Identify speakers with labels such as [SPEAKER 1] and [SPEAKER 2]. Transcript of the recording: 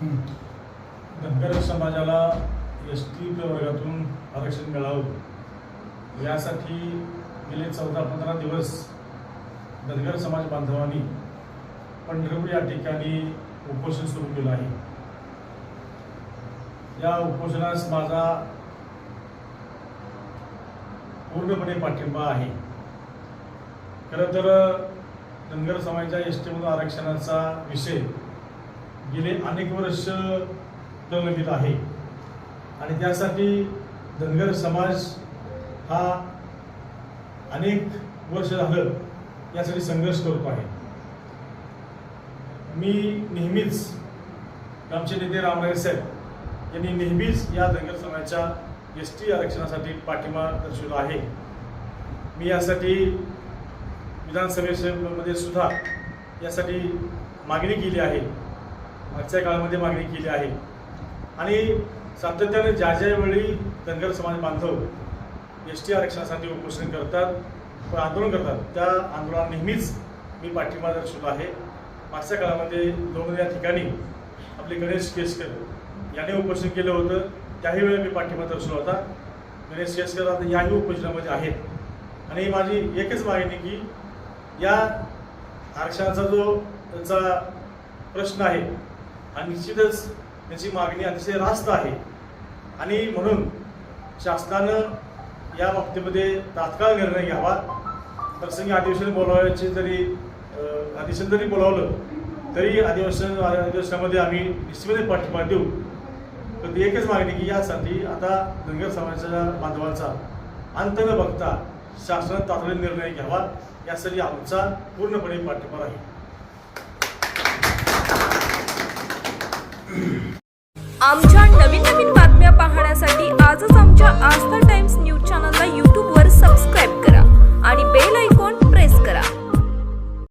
[SPEAKER 1] धनगर समाजाला S T प्रवर्गातून आरक्षण मिळावं. यासाठी गेले चौदा पंधरा दिवस धनगर समाज बांधवांनी पंढरपूर या ठिकाणी उपोषण सुरू केलं आहे. या उपोषणास माझा पूर्णपणे पाठिंबा आहे. खरं तर धनगर समाजाच्या एस टीमधून आरक्षणाचा विषय गेले अनेक वर्ष प्रलंबित आहे. आणि त्यासाठी धनगर समाज हा अनेक वर्ष झालं यासाठी संघर्ष करतो आहे. मी नेहमीच आमचे नेते रामराय साहेब यांनी नेहमीच या धनगर समाजाच्या एस टी आरक्षणासाठी पाठिंबा दर्शवला आहे. मी यासाठी विधानसभेमध्ये सुद्धा यासाठी मागणी केली आहे. मागच्या काळामध्ये मागणी केली आहे. आणि सातत्याने ज्या ज्या वेळी धनगर समाज बांधव एस टी आरक्षणासाठी उपोषण करतात व आंदोलन करतात त्या आंदोलनाला नेहमीच मी पाठिंबा दर्शवला आहे. मागच्या काळामध्ये दोन या ठिकाणी आपले गणेश केसकर याने उपोषण केलं होतं. त्याही वेळी मी पाठिंबा दर्शवला होता. गणेश केसकर आता याही उपोषणामध्ये आहेत. आणि माझी एकच मागणी की या आरक्षणाचा जो त्यांचा प्रश्न आहे आणि निश्चितच त्याची मागणी अतिशय रास्त आहे. आणि म्हणून शासनानं या बाबतीमध्ये तात्काळ निर्णय घ्यावा. प्रसंगी अधिवेशन बोलावायचे जरी अधिवेशन जरी बोलावलं तरी अधिवेशन अधिवेशनामध्ये आम्ही निश्चितपणे पाठिंबा देऊ. पण ती एकच मागणी की यासाठी आता धनगर समाजाच्या बांधवांचा अंत न बघता शासनानं तातडीने निर्णय घ्यावा. यासाठी आमचा पूर्णपणे पाठिंबा राहील.
[SPEAKER 2] आमच्या नवीन नवीन